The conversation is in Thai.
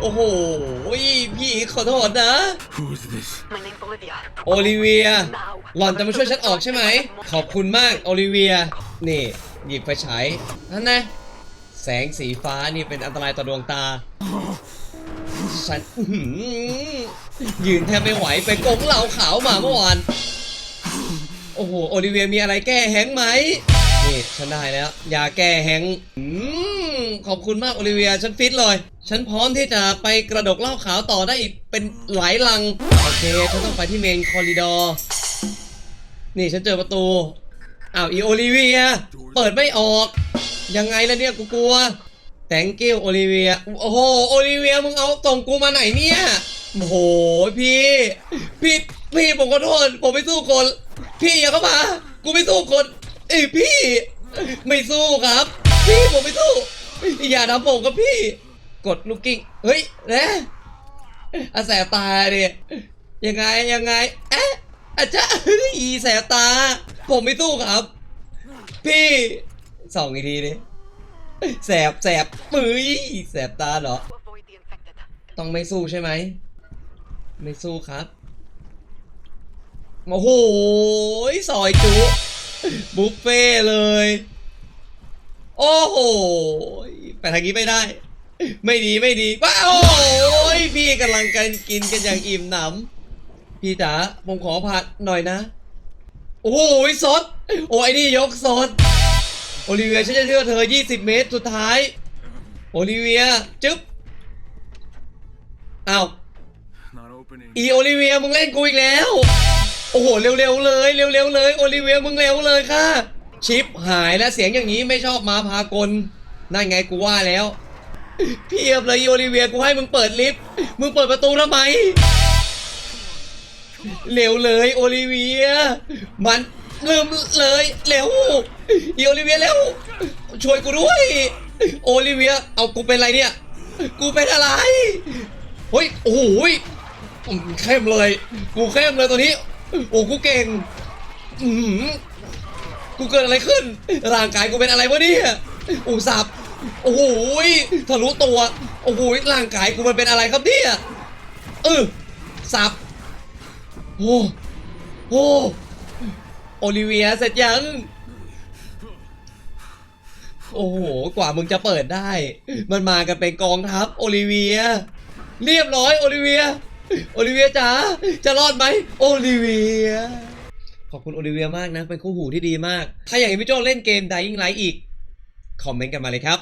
โอ้โหพี่ขอโทษนะ Who's this? My name's Olivia. โอลิเวีย Now. หล่อนจะมาช่วยฉันออกใช่ไหม ขอบคุณมาก โอลิเวีย นี่ หยิบไฟฉายนั่นนะ แสงสีฟ้านี่เป็นอันตรายต่อดวงตา ฉันอื้อหือยืนแทบไม่ไหวไปกงเหล่าขาวมาเมื่อวาน โอ้โห โอลิเวียมีอะไรแก้แห้งค์ไหม นี่ ฉันได้แล้ว ยาแก้แห้งค์อืม ขอบคุณมากโอลิเวีย ฉันฟิตเลย ฉันพร้อมที่จะไปกระดกเหล้าขาวต่อได้อีกเป็นหลายลัง โอเค ฉันต้องไปที่เมนคอริดอร์นี่ฉันเจอประตู อ้าวอีโอลิเวีย เปิดไม่ออก ยังไงล่ะเนี่ยกูกลัว thank you โอลิเวีย โอ้โห โอลิเวีย มึงเอาส่งกูมาไหนเนี่ย โอ้โห พี่ พี่ พี่ผมขอโทษ ผมไม่สู้คน พี่อย่าเข้ามา กูไม่สู้คน เอ้ยพี่ ไม่สู้ครับ พี่ผมไม่สู้ อย่าทำผมกับพี่ กดลูกกิ้ง เฮ้ยนะอาแสบตาดิยังไงยังไงเอ๊ะอาจจะเฮ้ยแสบตา ผมไม่สู้ครับ พี่ส่องอีกทีดิแสบแสบมือแสบตาเหรอ ต้องไม่สู้ใช่ไหม ไม่สู้ครับโอ้โหซอยจุบุฟเฟ่เลย โอ้โหไปทางนี้ไม่ได้ ไม่ดีไม่ดีว้าวโอ้ยพี่กำลังกันกินกันอย่างอิ่มหนำพี่จ๋าผมขอผัดหน่อยนะ โอ้โหซดโอ้ยนี่ยกซดโอลิเวียฉันจะเชื่อเธอ 20 เมตรสุดท้าย โอลิเวียจึ๊บอ้าว Not opening. อีโอลิเวียมึงเล่นกูอีกแล้ว โอ้โหเร็วๆเลยเร็วๆเลยโอลิเวียมึงเร็วเลยค่ะ ชิปหายแล้วเสียงอย่างนี้ไม่ชอบมาพากลนั่นไงกูว่าแล้ว เพียบเลยโอลิเวียกูให้มึงเปิดลิฟต์มึงเปิดประตูทำไมเร็วเลยโอลิเวีย มันลืมเลยเร็วอีโอลิเวียเร็วช่วยกูด้วยโอลิเวียเอากูเป็นอะไรเนี่ย กูเป็นอะไรเฮ้ยโอ้โหยอืมเข้มเลย กูเข้มเลยตัวนี้โอ้กูเก่งอือหือ กูเกิดอะไรขึ้น ร่างกายกูเป็นอะไรวะเนี่ยอูสับโอ้โหทะลุตัว โอ้โหร่างกายกูมันเป็นอะไรครับเนี่ยเออสับโอ้โหโอลิเวียเสร็จยัง โอ้โห กว่ามึงจะเปิดได้ มันมากันเป็นกองทัพโอลิเวีย เรียบร้อยโอลิเวีย โอลิเวียจ๋า จะรอดไหมโอลิเวีย ขอบคุณโอลิเวียมากนะ เป็นคู่หูที่ดีมาก ถ้าอยากเห็นพี่โจ้เล่นเกม Dying Light อีก คอมเมนต์กันมาเลยครับ